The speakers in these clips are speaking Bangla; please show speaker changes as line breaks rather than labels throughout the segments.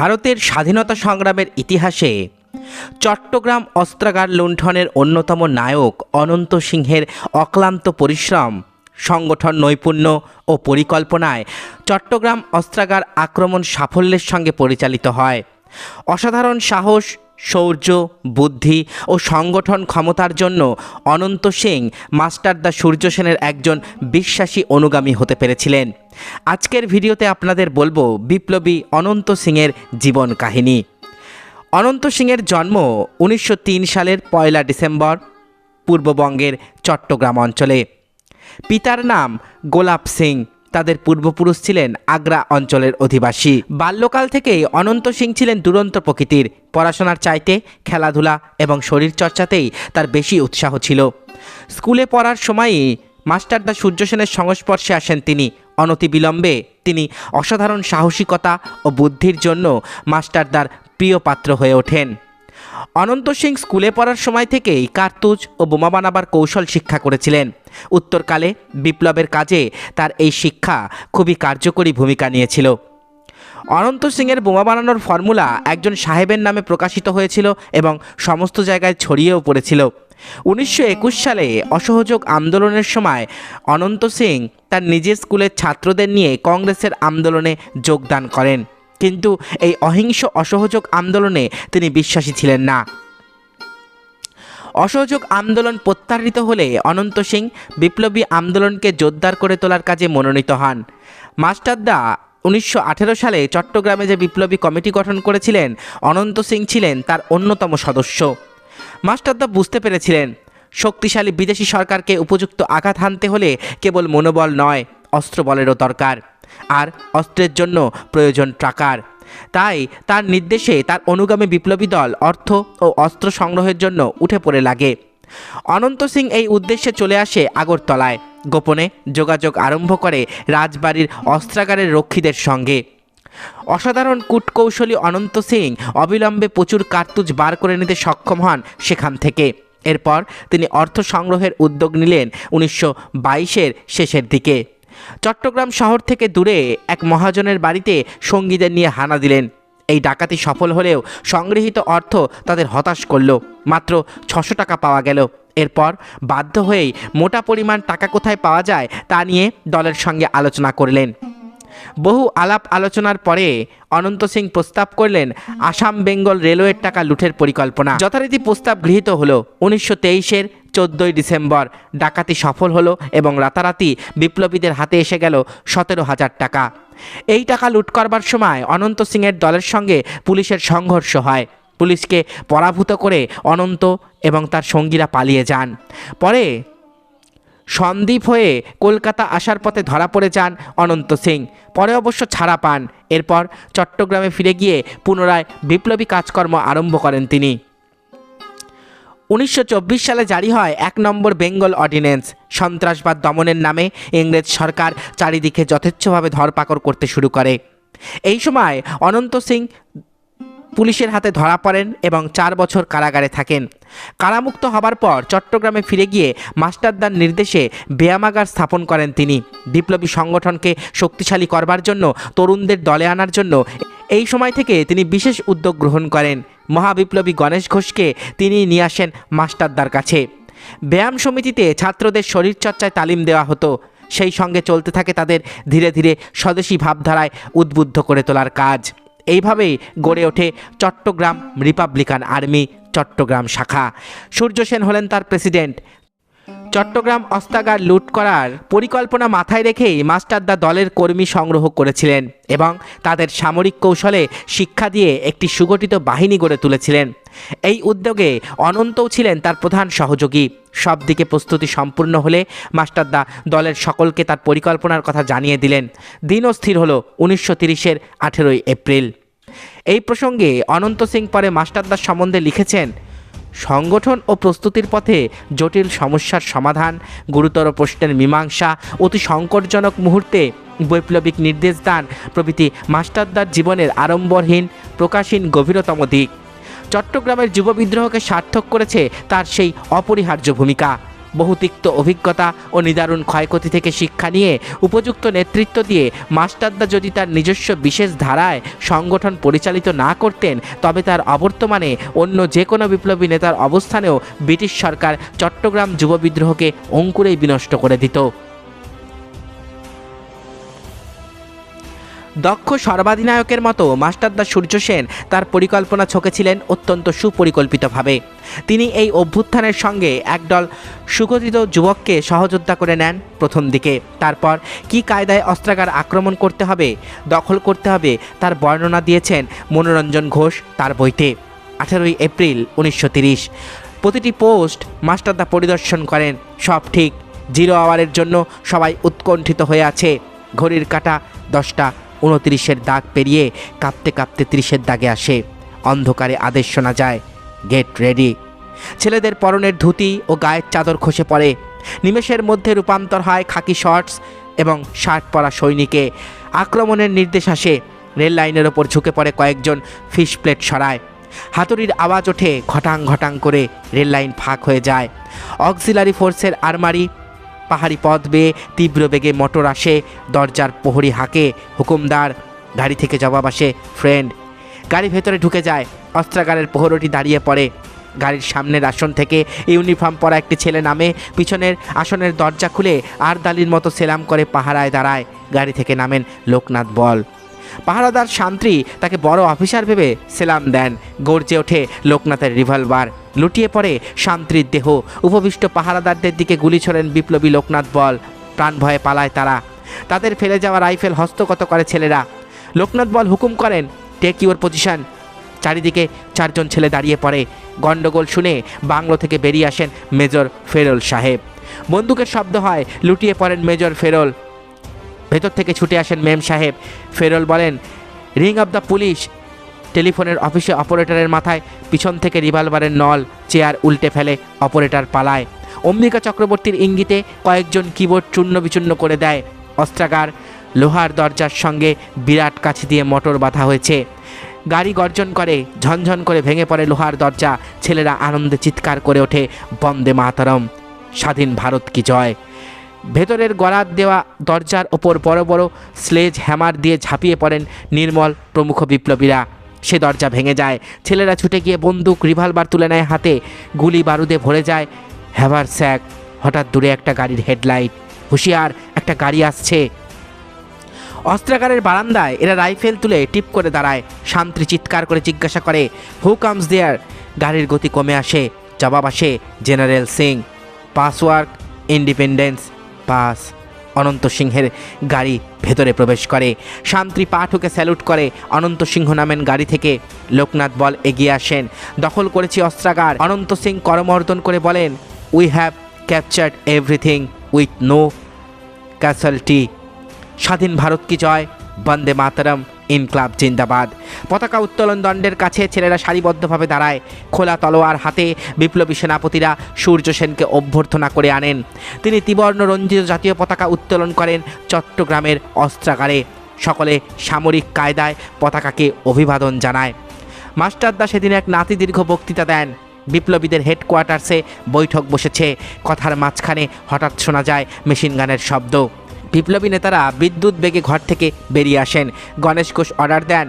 ভারতের স্বাধীনতা সংগ্রামের ইতিহাসে চট্টগ্রাম অস্ত্রাগার লুণ্ঠনের অন্যতম নায়ক অনন্ত সিংহের অক্লান্ত পরিশ্রম, সংগঠন নৈপুণ্য ও পরিকল্পনায় চট্টগ্রাম অস্ত্রাগার আক্রমণ সাফল্যের সঙ্গে পরিচালিত হয়। অসাধারণ সাহস শৌর্য, বুদ্ধি ও সংগঠন ক্ষমতার জন্য অনন্ত সিং মাস্টারদা সূর্য সেনের একজন বিশ্বাসী অনুগামী হতে পেরেছিলেন। আজকের ভিডিওতে আপনাদের বলব বিপ্লবী অনন্ত সিংয়ের জীবন কাহিনী। অনন্ত সিংয়ের জন্ম উনিশশো তিন সালের পয়লা ডিসেম্বর, পূর্ববঙ্গের চট্টগ্রাম অঞ্চলে। পিতার নাম গোলাপ সিং। তাদের পূর্বপুরুষ ছিলেন আগ্রা অঞ্চলের অধিবাসী। বাল্যকাল থেকেই অনন্ত সিং ছিলেন দুরন্ত প্রকৃতির। পড়াশোনার চাইতে খেলাধুলা এবং শরীরচর্চাতেই তার বেশি উৎসাহ ছিল। স্কুলে পড়ার সময়ই মাস্টারদা সূর্য সেনের সংস্পর্শে আসেন তিনি। অনতিবিলম্বে তিনি অসাধারণ সাহসিকতা ও বুদ্ধির জন্য মাস্টারদার প্রিয় পাত্র হয়ে ওঠেন। অনন্ত সিং স্কুলে পড়ার সময় থেকেই কার্তুজ ও বোমা বানাবার কৌশল শিক্ষা করেছিলেন। উত্তরকালে বিপ্লবের কাজে তার এই শিক্ষা খুবই কার্যকরী ভূমিকা নিয়েছিল। অনন্ত সিংয়ের বোমা বানানোর ফর্মুলা একজন সাহেবের নামে প্রকাশিত হয়েছিল এবং সমস্ত জায়গায় ছড়িয়েও পড়েছিল। উনিশশো একুশ সালে অসহযোগ আন্দোলনের সময় অনন্ত সিং তার নিজের স্কুলের ছাত্রদের নিয়ে কংগ্রেসের আন্দোলনে যোগদান করেন। কিন্তু এই অহিংস অসহযোগ আন্দোলনে তিনি বিশ্বাসী ছিলেন না। অসহযোগ আন্দোলন প্রত্যাহৃত হলে অনন্ত সিং বিপ্লবী আন্দোলনকে জোরদার করে তোলার কাজে মনোনীত হন। মাস্টারদা উনিশশো আঠেরো সালে চট্টগ্রামে যে বিপ্লবী কমিটি গঠন করেছিলেন, অনন্ত সিং ছিলেন তার অন্যতম সদস্য। মাস্টারদা বুঝতে পেরেছিলেন, শক্তিশালী বিদেশি সরকারকে উপযুক্ত আঘাত হানতে হলে কেবল মনোবল নয় অস্ত্রবলেরও দরকার। আর অস্ত্রের জন্য প্রয়োজন টাকার তাই তার নির্দেশে তার অনুগামী বিপ্লবী দল অর্থ ও অস্ত্র সংগ্রহের জন্য উঠে পড়ে লাগে। অনন্ত সিং এই উদ্দেশ্যে চলে আসে আগরতলায়। গোপনে যোগাযোগ আরম্ভ করে রাজবাড়ির অস্ত্রাগারের রক্ষীদের সঙ্গে। অসাধারণ কূটকৌশলী অনন্ত সিং অবিলম্বে প্রচুর কার্তুজ বার করে নিতে সক্ষম হন সেখান থেকে। এরপর তিনি অর্থ সংগ্রহের উদ্যোগ নিলেন উনিশশো বাইশের শেষের দিকে। চট্টগ্রাম শহর থেকে দূরে এক মহাজনের বাড়িতে সঙ্গীদের নিয়ে হানা দিলেন। এই ডাকাতি সফল হলেও সংগৃহীত অর্থ তাদের হতাশ করল। মাত্র ছশো টাকা পাওয়া গেল। এরপর বাধ্য হয়েই মোটা পরিমাণ টাকা কোথায় পাওয়া যায় তা নিয়ে দলের সঙ্গে আলোচনা করলেন। বহু আলাপ আলোচনার পরে অনন্ত সিং প্রস্তাব করলেন, আসাম বেঙ্গল রেলওয়ের টাকা লুঠের পরিকল্পনা। যথারীতি প্রস্তাব গৃহীত হলো। উনিশশো তেইশের চোদ্দোই ডিসেম্বর। ডাকাতি সফল হলো এবং রাতারাতি বিপ্লবীদের হাতে এসে গেল সতেরো হাজার টাকা। এই টাকা লুট করবার সময় অনন্ত সিংয়ের দলের সঙ্গে পুলিশের সংঘর্ষ হয়। পুলিশকে পরাভূত করে অনন্ত এবং তার সঙ্গীরা পালিয়ে যান। পরে সন্দীপ হয়ে কলকাতা আসার পথে ধরা পড়ে যান অনন্ত সিং। পরে অবশ্য ছাড়া পান। এরপর চট্টগ্রামে ফিরে গিয়ে পুনরায় বিপ্লবী কাজকর্ম আরম্ভ করেন তিনি। উনিশশো চব্বিশ সালে জারি হয় এক নম্বর বেঙ্গল অর্ডিন্যান্স। সন্ত্রাসবাদ দমনের নামে ইংরেজ সরকার চারিদিকে যথেচ্ছভাবে ধরপাকড় করতে শুরু করে। এই সময় অনন্ত সিং পুলিশের হাতে ধরা পড়েন এবং চার বছর কারাগারে থাকেন। কারামুক্ত হবার পর চট্টগ্রামে ফিরে গিয়ে মাস্টারদার নির্দেশে ব্যায়ামাগার স্থাপন করেন তিনি। বিপ্লবী সংগঠনকে শক্তিশালী করবার জন্য, তরুণদের দলে আনার জন্য এই সময় থেকে তিনি বিশেষ উদ্যোগ গ্রহণ করেন। মহাবিপ্লবী গণেশ ঘোষকে তিনি নিয়ে আসেন মাস্টারদার কাছে। ব্যায়াম সমিতিতে ছাত্রদের শরীরচর্চায় তালিম দেওয়া হতো। সেই সঙ্গে চলতে থাকে তাদের ধীরে ধীরে স্বদেশী ভাবধারায় উদ্বুদ্ধ করে তোলার কাজ। এইভাবেই গড়ে ওঠে চট্টগ্রাম রিপাবলিকান আর্মি, চট্টগ্রাম শাখা। সূর্য সেন হলেন তার প্রেসিডেন্ট। চট্টগ্রাম অস্তাগার লুট করার পরিকল্পনা মাথায় রেখেই মাস্টারদা দলের কর্মী সংগ্রহ করেছিলেন এবং তাদের সামরিক কৌশলে শিক্ষা দিয়ে একটি সুগঠিত বাহিনী গড়ে তুলেছিলেন। এই উদ্যোগে অনন্তও ছিলেন তার প্রধান সহযোগী। সব দিকে প্রস্তুতি সম্পূর্ণ হলে মাস্টারদা দলের সকলকে তার পরিকল্পনার কথা জানিয়ে দিলেন। দিনও স্থির হলো উনিশশো তিরিশের আঠেরোই এপ্রিল। এই প্রসঙ্গে অনন্ত সিং পরে মাস্টারদার সম্বন্ধে লিখেছেন সংগঠন ও প্রস্তুতির পথে জটিল সমস্যার সমাধান, গুরুতর প্রশ্নের মীমাংসা, অতি সংকটজনক মুহূর্তে বৈপ্লবিক নির্দেশ দান প্রভৃতি মাস্টারদার জীবনের আড়ম্বরহীন, প্রকাশহীন গভীরতম দিক। চট্টগ্রামের যুব বিদ্রোহকে সার্থক করেছে তার সেই অপরিহার্য ভূমিকা। বহু তিক্ত অভিজ্ঞতা ও নিদারুণ ক্ষয়ক্ষতি থেকে শিক্ষা নিয়ে উপযুক্ত নেতৃত্ব দিয়ে মাস্টারদা যদি তার নিজস্ব বিশেষ ধারায় সংগঠন পরিচালিত না করতেন, তবে তার অবর্তমানে অন্য যে কোনো বিপ্লবী নেতার অবস্থানেও ব্রিটিশ সরকার চট্টগ্রাম যুব বিদ্রোহকে অঙ্কুরেই বিনষ্ট করে দিত। দক্ষ সর্বাধিনায়কের মতো মাস্টারদা সূর্য সেন তার পরিকল্পনা ছকেছিলেন অত্যন্ত সুপরিকল্পিতভাবে। তিনি এই অভ্যুত্থানের সঙ্গে একদল সুগঠিত যুবককে সহযোদ্ধা করে নেন প্রথম দিকে। তারপর কি কায়দায় অস্ত্রাগার আক্রমণ করতে হবে, দখল করতে হবে, তার বর্ণনা দিয়েছেন মনোরঞ্জন ঘোষ তার বইতে। আঠেরোই এপ্রিল উনিশশো প্রতিটি পোস্ট মাস্টারদা পরিদর্শন করেন। সব ঠিক। জিরো আওয়ারের জন্য সবাই উৎকণ্ঠিত হয়ে আছে। ঘড়ির কাটা দশটা উনত্রিশের দাগ পেরিয়ে কাঁপতে কাঁপতে ত্রিশের দাগে আসে। অন্ধকারে আদেশ শোনা যায়, গেট রেডি। ছেলেদের পরনের ধুতি ও গায়ের চাদর খসে পড়ে। নিমেষের মধ্যে রূপান্তর হয় খাকি শর্টস এবং শার্ট পরা সৈনিকে। আক্রমণের নির্দেশ আসে, রেল লাইনের ওপর ঝুঁকে পড়ে কয়েকজন ফিশ প্লেট সরায়। হাতুড়ির আওয়াজ ওঠে, ঘটাং ঘটাং করে রেল লাইন ফাঁক হয়ে যায়। অক্সিলারি ফোর্সের আরমারি পাহাড়ি পথ বেয়ে তীব্র বেগে মোটর আসে, দরজার প্রহরী হাঁকে, হুকুমদার গাড়ি থেকে জবাব আসে, ফ্রেন্ড। গাড়ি ভেতরে ঢুকে যায়, অস্ত্রাগারের প্রহরটি দাঁড়িয়ে পড়ে। গাড়ির সামনের আসন থেকে ইউনিফর্ম পরা একটি ছেলে নামে, পিছনের আসনের দরজা খুলে আর দালির মতো সেলাম করে পাহারায় দাঁড়ায়। গাড়ি থেকে নামেন লোকনাথ বল। পাহারাদার শান্ত্রী তাকে বড় অফিসার ভেবে সেলাম দেন। গর্জে ওঠে লোকনাথের রিভলভার। লুটিয়ে পড়ে শান্ত্রীর দেহ। উপবিষ্ট পাহারাদারদের দিকে গুলি ছোড়েন বিপ্লবী লোকনাথ বল। প্রাণ ভয়ে পালায় তারা। তাদের ফেলে যাওয়া রাইফেল হস্তগত করে ছেলেরা। লোকনাথ বল হুকুম করেন টেক ইউর পজিশন চারিদিকে চারজন ছেলে দাঁড়িয়ে পড়ে। গণ্ডগোল শুনে বাংলো থেকে বেরিয়ে আসেন মেজর ফেরল সাহেব। বন্দুকের শব্দ হয়, লুটিয়ে পড়েন মেজর ফেরল। ভেতর থেকে ছুটে আসেন মেম সাহেব। ফেরল বলেন রিং অব দ্য পুলিশ টেলিফোনের অফিসে অপারেটরের মাথায় পিছন থেকে রিভলভারের নল চেয়ার উল্টে ফেলে অপারেটর পালায়। অম্বিকা চক্রবর্তীর ইঙ্গিতে কয়েকজন কিবোর্ড চূর্ণ বিচূর্ণ করে দেয়। অস্ত্রাগার, লোহার দরজার সঙ্গে বিরাট কাছি দিয়ে মোটর বাঁধা হয়েছে। গাড়ি গর্জন করে, ঝনঝন করে ভেঙে পড়ে লোহার দরজা। ছেলেরা আনন্দে চিৎকার করে ওঠে, বন্দে মাতরম, স্বাধীন ভারত কি জয়? ভেতরের গড়াত দেওয়া দরজার ওপর বড় বড় স্লেজ হ্যামার দিয়ে ঝাঁপিয়ে পড়েন নির্মল প্রমুখ বিপ্লবীরা। সে দরজা ভেঙে যায়। ছেলেরা ছুটে গিয়ে বন্দুক রিভলভার তুলে নেয় হাতে। গুলি বারুদে ভরে যায়। হ্যাভার স্যাক হঠাৎ দূরে একটা গাড়ির হেডলাইট হুঁশিয়ার, একটা গাড়ি আসছে। অস্ত্রাগারের বারান্দায় এরা রাইফেল তুলে টিপ করে দাঁড়ায়। শান্তি চিৎকার করে জিজ্ঞাসা করে হু কামস দেয়ার গাড়ির গতি কমে আসে। জবাব আসে জেনারেল সিং পাসওয়ার্ক ইন্ডিপেন্ডেন্স পাস অনন্ত সিংহের গাড়ি ভেতরে প্রবেশ করে। শান্তি পা ঠুকে স্যালুট করে অনন্ত সিংহ নামেন গাড়ি থেকে লোকনাথ বল এগিয়ে আসেন। দখল করেছি অস্ত্রাগার। অনন্ত সিং করমর্দন করে বলেন we have captured everything with no ক্যাসলটি স্বাধীন ভারত কি জয়? বন্দে মাতরম। ইনক্লাব জিন্দাবাদ। পতাকা উত্তোলন দণ্ডের কাছে ছেলেরা সারিবদ্ধভাবে দাঁড়ায়। খোলা তলোয়ার হাতে বিপ্লবী সেনাপতিরা সূর্য সেনকে অভ্যর্থনা করে আনেন। তিনি ত্রিবর্ণ রঞ্জিত জাতীয় পতাকা উত্তোলন করেন চট্টগ্রামের অস্ত্রাগারে। সকলে সামরিক কায়দায় পতাকাকে অভিবাদন জানায়। মাস্টারদা সেদিন এক নাতি দীর্ঘ বক্তৃতা দেন। বিপ্লবীদের হেডকোয়ার্টার্সে বৈঠক বসেছে। কথার মাঝখানে হঠাৎ শোনা যায় মেশিন গানের শব্দ। বিপ্লবী নেতারা বিদ্যুৎ বেগে ঘর থেকে বেরিয়ে আসেন। গণেশ ঘোষ অর্ডার দেন,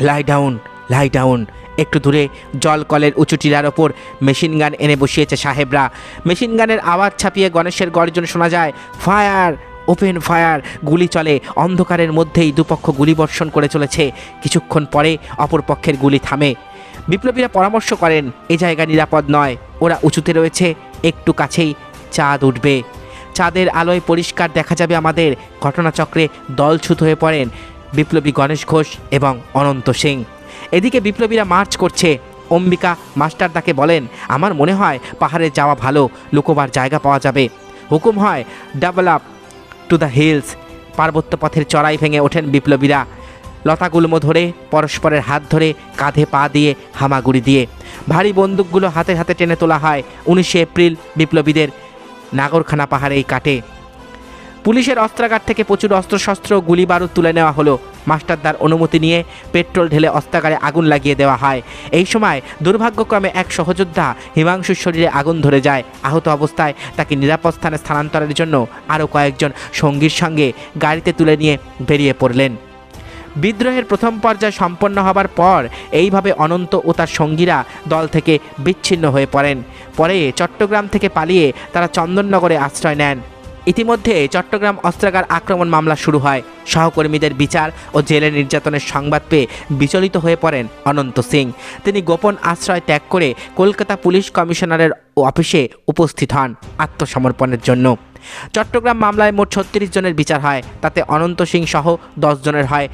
লাই ডাউন লাই ডাউন। একটু দূরে জল কলের উঁচু টিলার ওপর মেশিন গান এনে বসিয়েছে সাহেবরা। মেশিন গানের আওয়াজ ছাপিয়ে গণেশের গর্জন শোনা যায়, ফায়ার, ওপেন ফায়ার। গুলি চলে, অন্ধকারের মধ্যেই দুপক্ষ গুলিবর্ষণ করে চলেছে। কিছুক্ষণ পরে অপর পক্ষের গুলি থামে। বিপ্লবীরা পরামর্শ করেন, এ জায়গা নিরাপদ নয়, ওরা উঁচুতে রয়েছে, একটু কাছেই চাঁদ উঠবে। চাঁদের আলোয় পরিষ্কার দেখা যাবে আমাদের ঘটনাচক্রে দলছুত হয়ে পড়েন বিপ্লবী গণেশ ঘোষ এবং অনন্ত সিং। এদিকে বিপ্লবীরা মার্চ করছে, অম্বিকা মাস্টারদাকে বলেন, আমার মনে হয় পাহাড়ে যাওয়া ভালো, লুকোবার জায়গা পাওয়া যাবে। হুকুম হয় double up to the hills পার্বত্য পথের চড়াই ভেঙে ওঠেন বিপ্লবীরা। লতাগুল্ম ধরে, পরস্পরের হাত ধরে, কাঁধে পা দিয়ে, হামাগুড়ি দিয়ে। ভারী বন্দুকগুলো হাতে হাতে টেনে তোলা হয়। উনিশে এপ্রিল বিপ্লবীদের নাগরখানা পাহাড়েই কাটে পুলিশের অস্ত্রাগার থেকে প্রচুর অস্ত্রশস্ত্র গুলি বারুদ তুলে নেওয়া হলো। মাস্টারদার অনুমতি নিয়ে পেট্রোল ঢেলে অস্ত্রাগারে আগুন লাগিয়ে দেওয়া হয়। এই সময় দুর্ভাগ্যক্রমে এক সহযোদ্ধা হিমাংশুর শরীরে আগুন ধরে যায়। আহত অবস্থায় তাকে নিরাপদ স্থানে স্থানান্তরের জন্য আরও কয়েকজন সঙ্গীর সঙ্গে গাড়িতে তুলে নিয়ে বেরিয়ে পড়লেন। বিদ্রোহের প্রথম পর্যায় সম্পন্ন হবার পর এইভাবে অনন্ত ও তার সঙ্গীরা দল থেকে বিচ্ছিন্ন হয়ে পড়েন। পরে চট্টগ্রাম থেকে পালিয়ে তারা চন্দননগরে আশ্রয় নেন। ইতিমধ্যে চট্টগ্রাম অস্ত্রাগার আক্রমণ মামলা শুরু হয়। সহকর্মীদের বিচার ও জেলে নির্যাতনের সংবাদ পেয়ে বিচলিত হয়ে পড়েন অনন্ত সিং। তিনি গোপন আশ্রয় ত্যাগ করে কলকাতা পুলিশ কমিশনারের অফিসে উপস্থিত হন আত্মসমর্পণের জন্য। চট্টগ্রাম মামলায় মোট ছত্রিশ জনের বিচার হয়। তাতে অনন্ত সিং সহ দশ জনের হয়।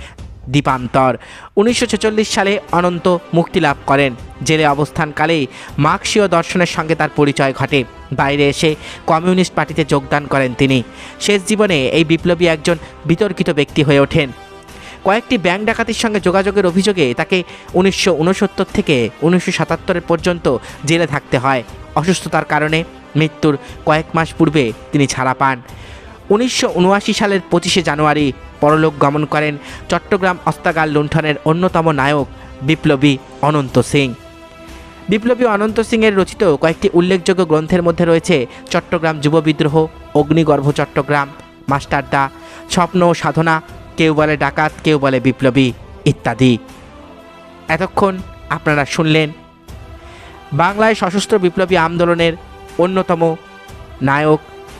দ্বীপান্তর। উনিশশো সালে অনন্ত মুক্তি লাভ করেন। জেলে অবস্থানকালেই মার্ক্সীয় দর্শনের সঙ্গে তার পরিচয় ঘটে। বাইরে এসে কমিউনিস্ট পার্টিতে যোগদান করেন তিনি। শেষ জীবনে এই বিপ্লবী একজন বিতর্কিত ব্যক্তি হয়ে ওঠেন। কয়েকটি ব্যাংক ডাকাতির সঙ্গে যোগাযোগের অভিযোগে তাকে উনিশশো উনসত্তর থেকে উনিশশো পর্যন্ত জেলে থাকতে হয়। অসুস্থতার কারণে মৃত্যুর কয়েক মাস পূর্বে তিনি ছাড়া পান। উনিশশো উনআশি সালের পঁচিশে জানুয়ারি পরলোক গমন করেন চট্টগ্রাম অস্তাগার লুণ্ঠনের অন্যতম নায়ক বিপ্লবী অনন্ত সিং। বিপ্লবী অনন্ত সিংয়ের রচিত কয়েকটি উল্লেখযোগ্য গ্রন্থের মধ্যে রয়েছে চট্টগ্রাম যুব বিদ্রোহ, অগ্নিগর্ভ চট্টগ্রাম মাস্টারদা স্বপ্ন ও সাধনা, কেউ বলে ডাকাত, কেউ বলে বিপ্লবী ইত্যাদি। এতক্ষণ আপনারা শুনলেন বাংলায় সশস্ত্র বিপ্লবী আন্দোলনের অন্যতম নায়ক